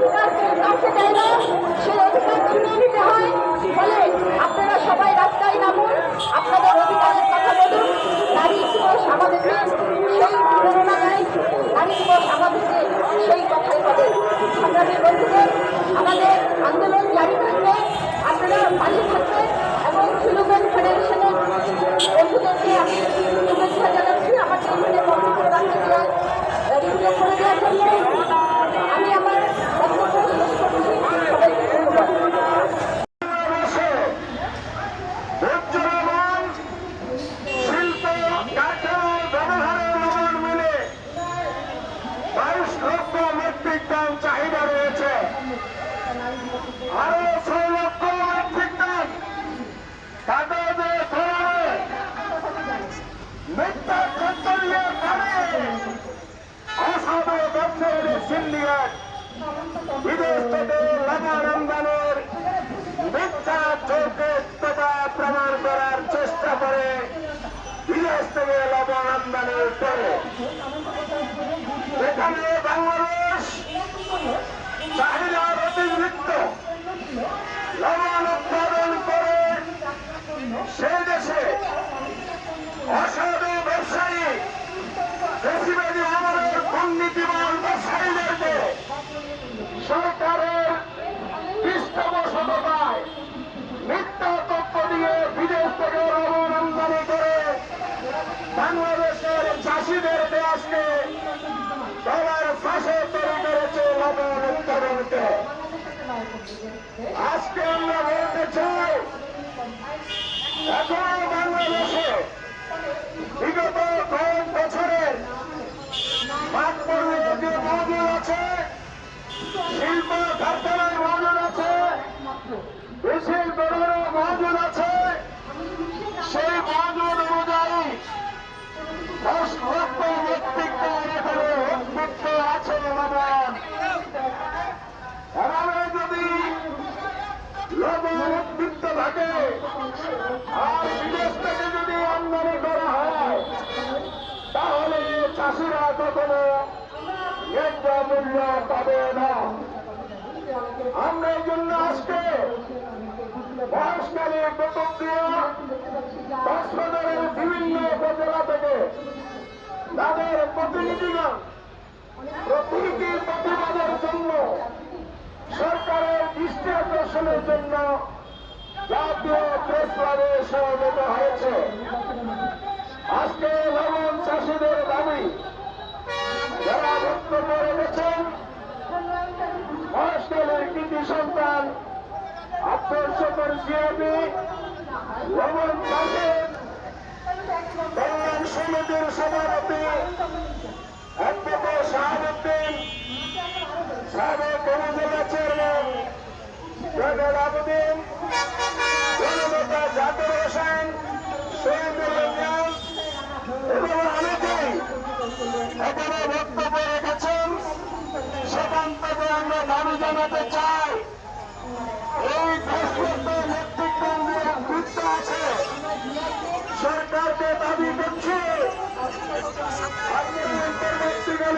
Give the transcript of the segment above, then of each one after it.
অধিকার অধিকার আপনারা সবাই রাস্তায় নামুন। আপনাদের অধিকারের কথা বলুন নারী দিবস আমাদেরকে সেই প্রেরণা দেয় নারী দিবস আমাদেরকে সেই কথাই বলে সংগ্রামী বন্ধুদের আমাদের আন্দোলন জারি থাকবে আপনারা পাশে থাকবেন এবং ফিলোমেন ফেডারেশনের বন্ধুদেরকে আমি শুভেচ্ছা জানাচ্ছি আমার টেলিভিশনে বক্তব্য রাখতে দেওয়ার রেগুলার করে দেওয়ার জন্য আমি আমার বক্তব্য শেষ করছি সবাইকে ধন্যবাদ বাংলাদেশে উজ্জ্বলমান শিল্প কাঠামো ব্যবহারের লবণ মিলে বাইশ লক্ষ মেট্রিক টন চাহিদা রয়েছে আরও ছয় লক্ষ মেট্রিক টন কাগজে ধরে মিথ্যা কর্তব্যে করে অসাধু ব্যবসায়ী সিন্ডিকেট বিদেশ থেকে লবণ আমদানির মিথ্যা যৌক্তিকতা প্রমাণ করার চেষ্টা করে বিদেশ থেকে লবণ আমদানি করে এখানে বাংলাদেশ চাহিদার অতিরিক্ত লবণ উৎপাদন করে সেই দেশে অসাধু ব্যবসায়ী বেশিবাদী আমাদের দুর্নীতিবান ব্যবসায়ীদেরকে সরকারের পৃষ্ঠপোষকতায় মিথ্যা তথ্য দিয়ে বিদেশ থেকে লবণ আমদানি করে বাংলাদেশের চাষিদের দেশকে ডলার ফাঁসে তৈরি করেছে লবণ উৎপাদনকে আজকে আমরা বলতে চাই, এখনও বাংলাদেশে বিগত কয়েক বছরের মাঠ পর্যন্ত মজুর আছে, শিল্প কারখানায় মজুর আছে কৃষির বেরোনো মজুর আছে লবণ উদ্বৃত্ত থাকে আর বিদেশ যদি আমদানি করা হয় তাহলে চাষিরা কখনো মূল্য পাবে না আমরা এই জন্য আজকে বয়সকালী বেতন দিয়ে কক্সবাজারের বিভিন্ন উপজেলা থেকে তাদের প্রতিনিধিগণ প্রতিনিধি প্রতিবাদের জন্য সরকারের দৃষ্টি আকর্ষণের জন্য জাতীয় প্রেস ক্লাবে সমবেত হয়েছে। আজকে লবণ চাষিদের দাবি, যারা বক্তব্য রেখেছেন মহেশকালের কৃতি সন্তান আব্দুল শকর জিয়াবি লবণ চাষের কল্যাণ সমিতির সভাপতি অ্যাডভোকেট শাহাবুদ্দিন, সাবেক আমরা দাবি জানাতে চাই। এই দশ লক্ষ মেট্রিক টন যে বৃত্ত আছে। সরকারকে দাবি করছি। আপনি অন্তর্বর্তীকালীন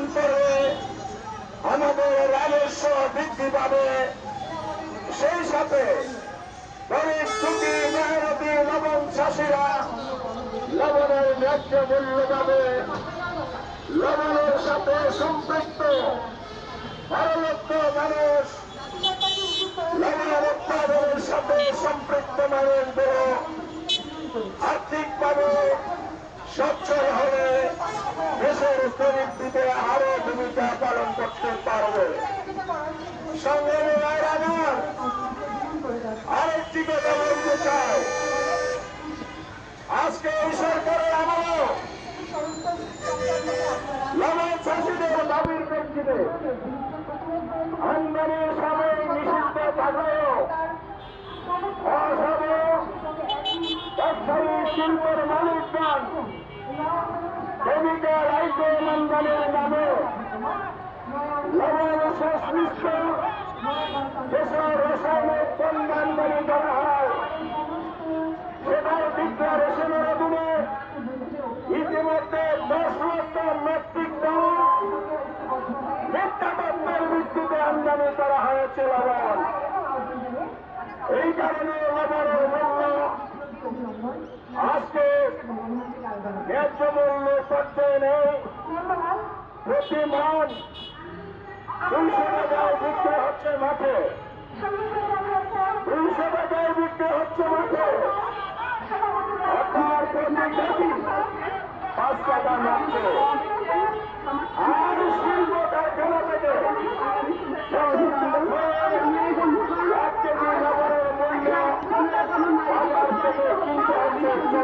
পালন করবে আমাদের রাজস্ব বৃদ্ধি পাবে। সেই সাথে লবণ চাষিরা লবণের ন্যায্য মূল্য পাবে। লবণের সাথে সম্পৃক্ত বারো মানুষ লবণের উৎপাদনের সাথে সম্পৃক্ত মানুষগুলো আর্থিকভাবে সচ্ছল হলে প্রবৃত্তিতে আরও ভূমিকা পালন করতে পারবে। আরেকটি কথা বলতে চাই। আজকে এই সরকারের চাষিদের দাবির প্রেক্ষিতে শিল্পের মালিকগণ আমদানির নামে সংশ্লিষ্ট যেসব রাসায়নিক পণ্য করা হয়। সেটার ডিক্লারেশনের অধীনে ইতিমধ্যে দশ লক্ষ মেট্রিক টন মিথ্যা ভিত্তিতে আমদানি করা হয়েছে লবণ। এই কারণে লবণের মূল্য আজকে ন্যায্য মূল্য পর্যায়ে নেই প্রতি মন দুইশো টাকায় বিক্রি হচ্ছে মাঠে দুইশো টাকায় বিক্রি হচ্ছে মাঠে অর্থাৎ প্রতি কেজি পাঁচ টাকা মাত্র আর শিল্প কারখানা থেকে এক কেজি লবণের মূল্য বাজার থেকে কিনতে হচ্ছে